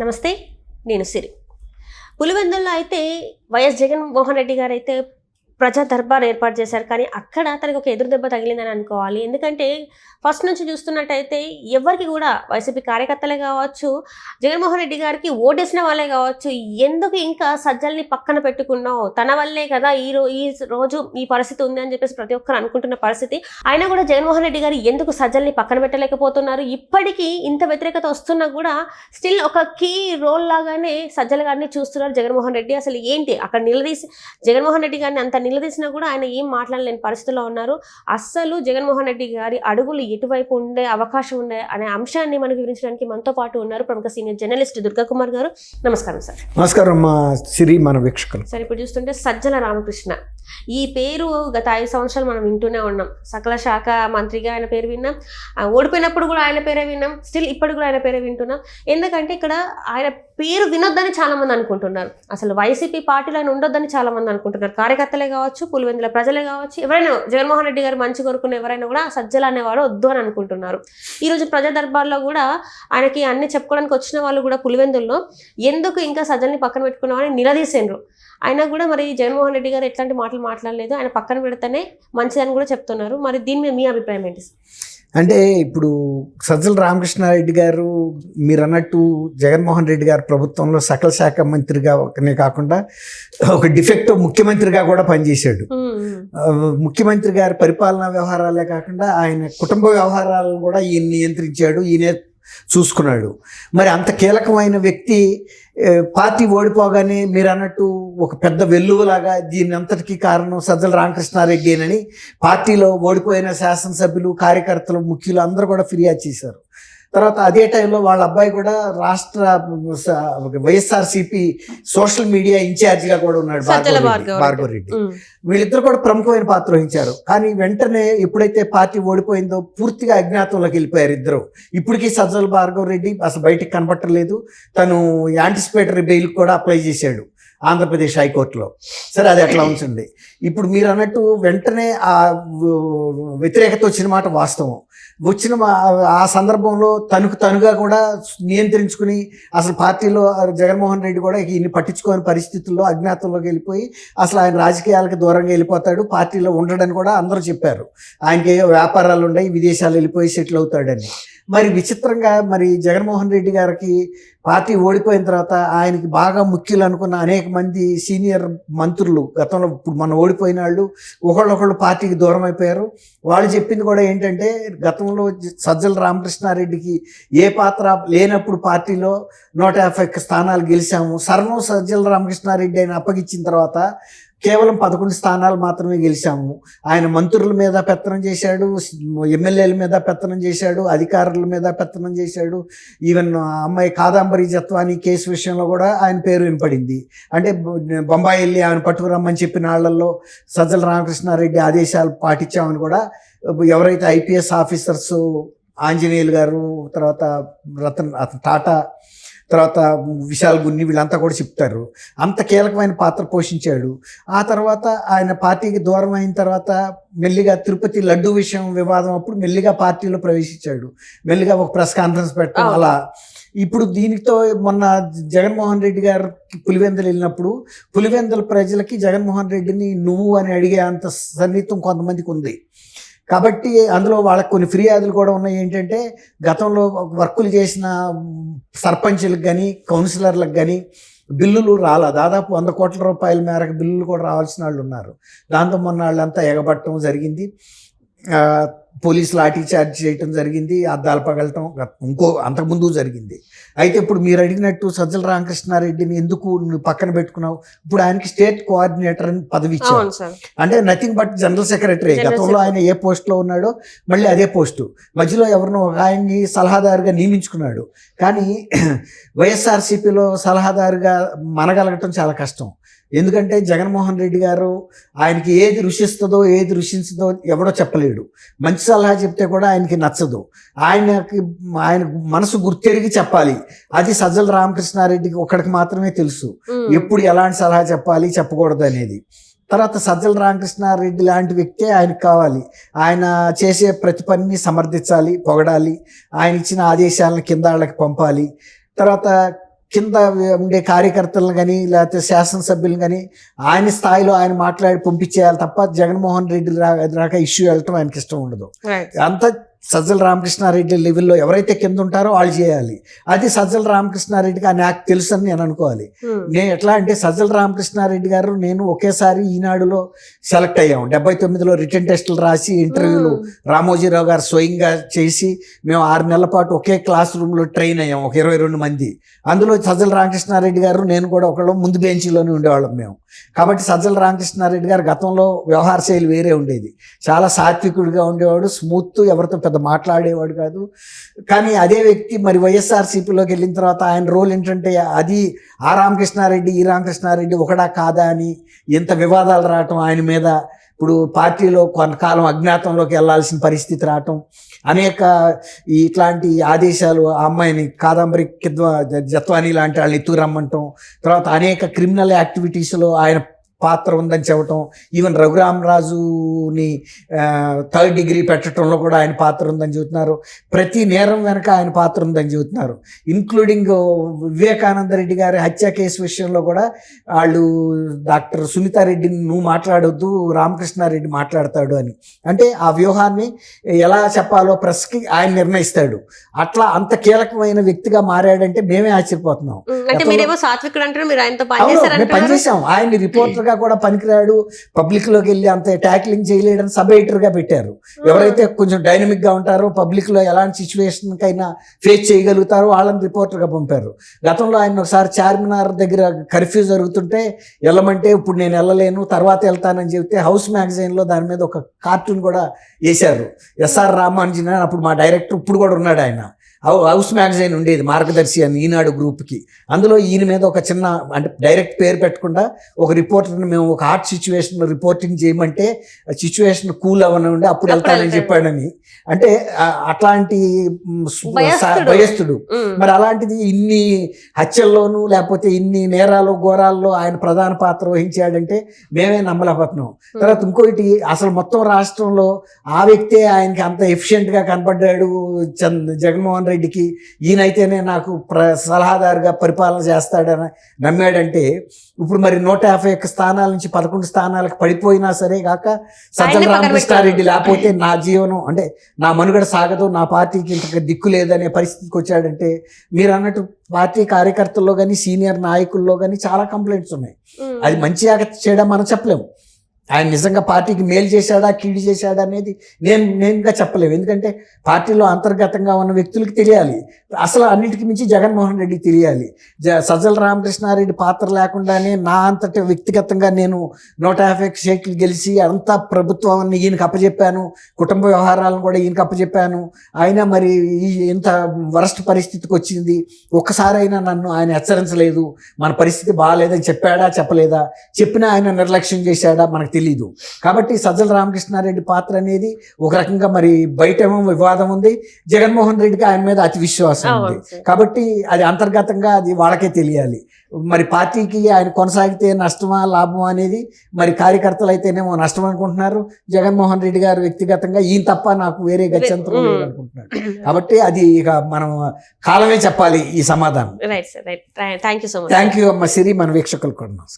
నమస్తే నేను సిరి. పులివెందుల్లో అయితే వైఎస్ జగన్మోహన్ రెడ్డి గారు అయితే ప్రజా దర్బార్ ఏర్పాటు చేశారు. కానీ అక్కడ తనకు ఒక ఎదురు దెబ్బ తగిలిందని అనుకోవాలి. ఎందుకంటే ఫస్ట్ నుంచి చూస్తున్నట్టయితే ఎవరికి కూడా వైసీపీ కార్యకర్తలే కావచ్చు జగన్మోహన్ రెడ్డి గారికి ఓటేసిన వాళ్ళే కావచ్చు ఎందుకు ఇంకా సజ్జల్ని పక్కన పెట్టుకున్నావు? తన వల్లే కదా ఈ రో ఈ రోజు ఈ పరిస్థితి ఉంది అని చెప్పేసి ప్రతి ఒక్కరు అనుకుంటున్న పరిస్థితి. అయినా కూడా జగన్మోహన్ రెడ్డి గారు ఎందుకు సజ్జల్ని పక్కన పెట్టలేకపోతున్నారు? ఇప్పటికీ ఇంత వ్యతిరేకత వస్తున్నా కూడా స్టిల్ ఒక కీ రోల్ లాగానే సజ్జల గారిని చూస్తున్నారు జగన్మోహన్ రెడ్డి. అసలు ఏంటి? అక్కడ నిలదీసి జగన్మోహన్ రెడ్డి గారిని అంత నిలదీసినా కూడా ఆయన ఏం మాట్లాడలేని పరిస్థితిలో ఉన్నారు. అస్సలు జగన్మోహన్ రెడ్డి గారి అడుగులు ఎటువైపు ఉండే అవకాశం ఉండే అనే అంశాన్ని మనకు వివరించడానికి మనతో పాటు ఉన్నారు ప్రముఖ సీనియర్ జర్నలిస్ట్ దుర్గా కుమార్ గారు. నమస్కారం సార్. నమస్కారం సిరి మన వీక్షకులు. సార్ ఇప్పుడు చూస్తుంటే సజ్జల రామకృష్ణ. ఈ పేరు గత ఐదు సంవత్సరాలు మనం వింటూనే ఉన్నాం. సకల శాఖ మంత్రిగా ఆయన పేరు విన్నాం. ఓడిపోయినప్పుడు కూడా ఆయన పేరే విన్నాం. స్టిల్ ఇప్పటికి కూడా ఆయన పేరే వింటున్నాం. ఎందుకంటే ఇక్కడ ఆయన పేరు వినొద్దని చాలా మంది అనుకుంటున్నారు. అసలు వైసీపీ పార్టీలో ఆయన ఉండొద్దని చాలా మంది అనుకుంటున్నారు. కార్యకర్తలే కావచ్చు పులివెందుల ప్రజలే కావచ్చు ఎవరైనా జగన్మోహన్ రెడ్డి గారు మంచి కోరుకున్న ఎవరైనా కూడా సజ్జల అనేవాడు వద్దు అని అనుకుంటున్నారు. ఈరోజు ప్రజా దర్బార్లో కూడా ఆయనకి అన్ని చెప్పుకోవడానికి వచ్చిన వాళ్ళు కూడా పులివెందుల్లో ఎందుకు ఇంకా సజ్జల్ని పక్కన పెట్టుకున్నామని నిలదీసిండ్రు. అయినా కూడా మరి జగన్మోహన్ రెడ్డి గారు ఎట్లాంటి మాటలు మాట్లాడలేదు. ఆయన పక్కన పెడితేనే మంచిదని కూడా చెప్తున్నారు. మరి దీని మీద మీ అభిప్రాయం ఏంటి సార్? అంటే ఇప్పుడు సజ్జల రామకృష్ణారెడ్డి గారు మీరు అన్నట్టు జగన్మోహన్ రెడ్డి గారు ప్రభుత్వంలో సకల శాఖ మంత్రిగా ఒకనే కాకుండా ఒక డిఫెక్ట్ ముఖ్యమంత్రిగా కూడా పనిచేశాడు. ముఖ్యమంత్రి గారి పరిపాలనా వ్యవహారాలే కాకుండా ఆయన కుటుంబ వ్యవహారాలను కూడా ఈయన నియంత్రించాడు. ఈయనే చూసుకున్నాడు. మరి అంత కీలకమైన వ్యక్తి పార్టీ ఓడిపోగానే మీరు అన్నట్టు ఒక పెద్ద వెల్లువలాగా దీని అంతటికీ కారణం సజ్జల రామకృష్ణారెడ్డి అని పార్టీలో ఓడిపోయిన శాసనసభ్యులు కార్యకర్తలు ముఖ్యులు అందరూ కూడా ఫిర్యాదు చేశారు. తర్వాత అదే టైంలో వాళ్ళ అబ్బాయి కూడా రాష్ట్ర స- వైఎస్ఆర్సీపీ సోషల్ మీడియా ఇన్ఛార్జిగా కూడా ఉన్నాడు భార్గవ రెడ్డి. వీళ్ళిద్దరు కూడా ప్రముఖమైన పాత్ర వహించారు. కానీ వెంటనే ఎప్పుడైతే పార్టీ ఓడిపోయిందో పూర్తిగా అజ్ఞాతంలోకి వెళ్ళిపోయారు ఇద్దరు. ఇప్పటికీ సజ్జల భార్గవ రెడ్డి అసలు బయటికి కనపట్టలేదు తను యాంటిసిపేటరీ బెయిల్ కూడా అప్లై చేశాడు. ఆంధ్రప్రదేశ్ హైకోర్టులో. సరే అది అట్లా ఉంచండి ఇప్పుడు మీరు అన్నట్టు వెంటనే ఆ వ్యతిరేకత వచ్చిన మాట వాస్తవం. వచ్చిన మా- ఆ సందర్భంలో తనకు తనుగా కూడా నియంత్రించుకుని అసలు పార్టీలో జగన్మోహన్ రెడ్డి కూడా ఇన్ని పట్టించుకోని పరిస్థితుల్లో అజ్ఞాతంలోకి వెళ్ళిపోయి అసలు ఆయన రాజకీయాలకు దూరంగా వెళ్ళిపోతాడు పార్టీలో ఉండడని కూడా అందరూ చెప్పారు. ఆయనకి వ్యాపారాలు ఉన్నాయి విదేశాలు వెళ్ళిపోయి సెటిల్ అవుతాడని. మరి విచిత్రంగా మరి జగన్మోహన్ రెడ్డి గారికి పార్టీ ఓడిపోయిన తర్వాత ఆయనకి బాగా ముఖ్యులు అనుకున్న అనేక మంది సీనియర్ మంత్రులు గతంలో ఇప్పుడు మనం ఓడిపోయిన వాళ్ళు ఒకళ్ళొకళ్ళు పార్టీకి దూరం అయిపోయారు. వాళ్ళు చెప్పింది కూడా ఏంటంటే గతంలో సజ్జల రామకృష్ణారెడ్డికి ఏ పాత్ర లేనప్పుడు పార్టీలో నూట యాభై స్థానాలు గెలిచాము. సర్వం సజ్జల రామకృష్ణారెడ్డి ఆయన అప్పగించిన తర్వాత కేవలం పదకొండు స్థానాలు మాత్రమే గెలిచాము. ఆయన మంత్రుల మీద పెత్తనం చేశాడు ఎమ్మెల్యేల మీద పెత్తనం చేశాడు అధికారుల మీద పెత్తనం చేశాడు. ఈవెన్ అమ్మాయి కాదాంబరి జత్వాని కేసు విషయంలో కూడా ఆయన పేరు వినపడింది. అంటే బొంబాయి వెళ్ళి ఆయన పట్టుకురమ్మని చెప్పిన వాళ్ళల్లో సజ్జల రామకృష్ణారెడ్డి ఆదేశాలు పాటించామని కూడా ఎవరైతే ఐపీఎస్ ఆఫీసర్స్ ఆంజనేయులు గారు తర్వాత రతన్ అతను టాటా తర్వాత విశాల్ గున్ని వీళ్ళంతా కూడా చెప్తారు. అంత కీలకమైన పాత్ర పోషించాడు. ఆ తర్వాత ఆయన పార్టీకి దూరం అయిన తర్వాత మెల్లిగా తిరుపతి లడ్డు విషయం వివాదం అప్పుడు మెల్లిగా పార్టీలో ప్రవేశించాడు. మెల్లిగా ఒక ప్రెస్ కాన్ఫరెన్స్ పెట్టడం అలా. ఇప్పుడు దీనితో మొన్న జగన్మోహన్ రెడ్డి గారు పులివెందులు వెళ్ళినప్పుడు పులివెందుల ప్రజలకి జగన్మోహన్ రెడ్డిని నువ్వు అని అడిగే అంత సన్నిహితం కొంతమందికి ఉంది. కాబట్టి అందులో వాళ్ళకి కొన్ని ఫిర్యాదులు కూడా ఉన్నాయి. ఏంటంటే గతంలో వర్కులు చేసిన సర్పంచులకు కానీ కౌన్సిలర్లకు కానీ బిల్లులు రాలా. దాదాపు వంద కోట్ల రూపాయల మేరకు బిల్లులు కూడా రావాల్సిన వాళ్ళు ఉన్నారు. దాంతో మొన్న వాళ్ళంతా ఎగబట్టడం జరిగింది. పోలీసు లాఠీ చార్జ్ చేయటం జరిగింది అద్దాలు పగలటం ఇంకో అంతకుముందు జరిగింది. అయితే ఇప్పుడు మీరు అడిగినట్టు సజ్జల రామకృష్ణారెడ్డిని ఎందుకు నువ్వు పక్కన పెట్టుకున్నావు? ఇప్పుడు ఆయనకి స్టేట్ కోఆర్డినేటర్ అని పదవి సార్. అంటే నథింగ్ బట్ జనరల్ సెక్రటరీ గతంలో ఆయన ఏ పోస్ట్లో ఉన్నాడో మళ్ళీ అదే పోస్టు. మధ్యలో ఎవరినో ఒక ఆయన్ని సలహాదారుగా నియమించుకున్నాడు. కానీ వైఎస్ఆర్సీపీలో సలహాదారుగా మనగలగటం చాలా కష్టం. ఎందుకంటే జగన్మోహన్ రెడ్డి గారు ఆయనకి ఏది రుచిస్తుందో ఏది రుచించదో ఎవడో చెప్పలేడు. మంచి సలహా చెప్తే కూడా ఆయనకి నచ్చదు. ఆయనకి ఆయన మనసు గుర్తెరిగి చెప్పాలి. అది సజ్జల రామకృష్ణారెడ్డికి ఒక్కడికి మాత్రమే తెలుసు. ఎప్పుడు ఎలాంటి సలహా చెప్పాలి చెప్పకూడదు అనేది. తర్వాత సజ్జల రామకృష్ణారెడ్డి లాంటి వ్యక్తే ఆయనకు కావాలి. ఆయన చేసే ప్రతి పనిని సమర్థించాలి పొగడాలి. ఆయన ఇచ్చిన ఆదేశాలను కింద వాళ్ళకి పంపాలి. తర్వాత కింద ఉండే కార్యకర్తలను కానీ లేకపోతే శాసనసభ్యులను కానీ ఆయన స్థాయిలో ఆయన మాట్లాడి పంపించేయాలి తప్ప జగన్మోహన్ రెడ్డి రాక ఇష్యూ వెళ్ళటం ఆయనకి ఇష్టం ఉండదు అంత సజ్జల రామకృష్ణారెడ్డి లెవెల్లో ఎవరైతే కింద ఉంటారో వాళ్ళు చేయాలి. అది సజ్జల రామకృష్ణారెడ్డికి నాకు తెలుసు అని నేను అనుకోవాలి. నేను ఎట్లా అంటే సజ్జల రామకృష్ణారెడ్డి గారు నేను ఒకేసారి ఈనాడులో సెలెక్ట్ అయ్యాం డెబ్బై తొమ్మిదిలో రిటర్న్ టెస్టులు రాసి ఇంటర్వ్యూలు రామోజీరావు గారు స్వయంగా చేసి మేము ఆరు నెలల పాటు ఒకే క్లాస్ రూమ్లో ట్రైన్ అయ్యాం ఒక ఇరవై రెండు మంది. అందులో సజ్జల రామకృష్ణారెడ్డి గారు నేను కూడా ఒకళ్ళు ముందు బెంచీలోనే ఉండేవాళ్ళం మేము. కాబట్టి సజ్జల రామకృష్ణారెడ్డి గారు గతంలో వ్యవహార శైలి వేరే ఉండేది. చాలా సాత్వికుడిగా ఉండేవాడు స్మూత్ ఎవరితో పెద్ద మాట్లాడేవాడు కాదు. కానీ అదే వ్యక్తి మరి వైఎస్ఆర్సీపీలోకి వెళ్ళిన తర్వాత ఆయన రోల్ ఏంటంటే అది ఆ రామకృష్ణారెడ్డి ఈ రామకృష్ణారెడ్డి ఒకడా కాదా అని ఎంత వివాదాలు రావటం ఆయన మీద ఇప్పుడు పార్టీలో కొంతకాలం అజ్ఞాతంలోకి వెళ్ళాల్సిన పరిస్థితి రావటం అనేక ఇట్లాంటి ఆదేశాలు ఆ అమ్మాయిని కాదంబరి కిద్వా జత్వాని లాంటి వాళ్ళని ఎత్తుకు రమ్మంటాం తర్వాత అనేక క్రిమినల్ యాక్టివిటీస్లో ఆయన పాత్ర ఉందని చెప్పటం ఈవెన్ రఘురామరాజుని థర్డ్ డిగ్రీ పెట్టడంలో కూడా ఆయన పాత్ర ఉందని చెబుతున్నారు. ప్రతి నేరం వెనక ఆయన పాత్ర ఉందని చెబుతున్నారు. ఇంక్లూడింగ్ వివేకానంద రెడ్డి గారి హత్య కేసు విషయంలో కూడా వాళ్ళు డాక్టర్ సునీతారెడ్డిని నువ్వు మాట్లాడొద్దు రామకృష్ణారెడ్డి మాట్లాడతాడు అని. అంటే ఆ వ్యూహాన్ని ఎలా చెప్పాలో ప్రెస్కి ఆయన నిర్ణయిస్తాడు. అట్లా అంత కీలకమైన వ్యక్తిగా మారాడంటే మేమే ఆశ్చర్యపోతున్నాం. పనిచేసాం ఆయన రిపోర్టర్ గా కూడా పనికిరాడు పబ్లిక్లోకి వెళ్ళి అంత ట్యాక్లింగ్ చేయలేడని సబ్ ఎడిటర్గా పెట్టారు ఎవరైతే కొంచెం డైనమిక్గా ఉంటారో పబ్లిక్లో ఎలాంటి సిచ్యువేషన్ కైనా ఫేస్ చేయగలుగుతారో వాళ్ళని రిపోర్టర్గా పంపారు. గతంలో ఆయన ఒకసారి చార్మినార్ దగ్గర కర్ఫ్యూ జరుగుతుంటే వెళ్ళమంటే ఇప్పుడు నేను వెళ్ళలేను తర్వాత వెళ్తానని చెప్తే హౌస్ మ్యాగజైన్లో దాని మీద ఒక కార్టూన్ కూడా వేశారు. ఎస్ఆర్ రామానుజన్ అని అప్పుడు మా డైరెక్టర్ ఇప్పుడు కూడా ఉన్నాడు ఆయన. హౌస్ మ్యాగజైన్ ఉండేది మార్గదర్శి అని ఈనాడు గ్రూప్కి. అందులో ఈయన మీద ఒక చిన్న అంటే డైరెక్ట్ పేరు పెట్టకుండా ఒక రిపోర్టర్ని మేము ఒక హార్ట్ సిచ్యువేషన్ రిపోర్టింగ్ చేయమంటే సిచ్యువేషన్ కూల్ అవ్వనండి అప్పుడు వెళ్తానని. చెప్పాడని. అంటే అట్లాంటి భయస్థుడు. మరి అలాంటిది ఇన్ని హత్యల్లోనూ లేకపోతే ఇన్ని నేరాలు ఘోరాల్లో ఆయన ప్రధాన పాత్ర వహించాడంటే మేమే నమ్మలేకపోతున్నాం. తర్వాత ఇంకోటి అసలు మొత్తం రాష్ట్రంలో ఆ వ్యక్తే ఆయనకి అంత ఎఫిషియెంట్గా కనపడ్డాడు చంద్ జగన్మోహన్ రెడ్డికి ఈయనైతేనే నాకు ప్ర సలహాదారుగా పరిపాలన చేస్తాడని నమ్మాడంటే ఇప్పుడు మరి నూట యాభై ఒక్క స్థానాల నుంచి పదకొండు స్థానాలకు పడిపోయినా సరే కాక సజ్జల పక్కన రామకృష్ణారెడ్డి. లేకపోతే నా జీవనం అంటే నా మనుగడ సాగదు నా పార్టీకి ఇంత దిక్కు లేదనే పరిస్థితికి వచ్చాడంటే మీరు అన్నట్టు పార్టీ కార్యకర్తల్లో కానీ సీనియర్ నాయకుల్లో కానీ చాలా కంప్లైంట్స్ ఉన్నాయి. అది మంచిగా చేయడం మనం చెప్పలేము ఆయన నిజంగా పార్టీకి మేలు చేశాడా కీడు చేశాడా అనేది నేను నేనుగా చెప్పలేము ఎందుకంటే పార్టీలో అంతర్గతంగా ఉన్న వ్యక్తులకి తెలియాలి. అసలు అన్నిటికి మించి జగన్మోహన్ రెడ్డికి తెలియాలి. జ సజ్జల రామకృష్ణారెడ్డి పాత్ర లేకుండానే నా అంతటి వ్యక్తిగతంగా నేను నూట యాభై సీట్లు గెలిచి అంతా ప్రభుత్వాన్ని ఈయనకు అప్పచెప్పాను కుటుంబ వ్యవహారాలను కూడా ఈయనకు అప్పచెప్పాను ఆయన మరి ఈ ఇంత వరస్ట్ పరిస్థితికి వచ్చింది. ఒక్కసారైనా నన్ను ఆయన హెచ్చరించలేదు. మన పరిస్థితి బాగాలేదని చెప్పాడా చెప్పలేదా? చెప్పినా ఆయన నిర్లక్ష్యం చేశాడా? మనకు తెలియదు కాబట్టి సజ్జల రామకృష్ణారెడ్డి పాత్ర అనేది ఒక రకంగా మరి బయటేమో వివాదం ఉంది. జగన్మోహన్ రెడ్డికి ఆయన మీద అతి విశ్వాసం ఉంది. కాబట్టి అది అంతర్గతంగా అది వాళ్ళకే తెలియాలి. మరి పార్టీకి ఆయన కొనసాగితే నష్టమా లాభమా అనేది మరి కార్యకర్తలు అయితేనేమో నష్టం అనుకుంటున్నారు. జగన్మోహన్ రెడ్డి గారు వ్యక్తిగతంగా ఈయన తప్ప నాకు వేరే గత్యంతరం లేదు అనుకుంటున్నాడు కాబట్టి అది ఇక మనం కాలమే చెప్పాలి ఈ సమాధానం. థ్యాంక్ యూ అమ్మ సిరి మన వీక్షకులు కూడా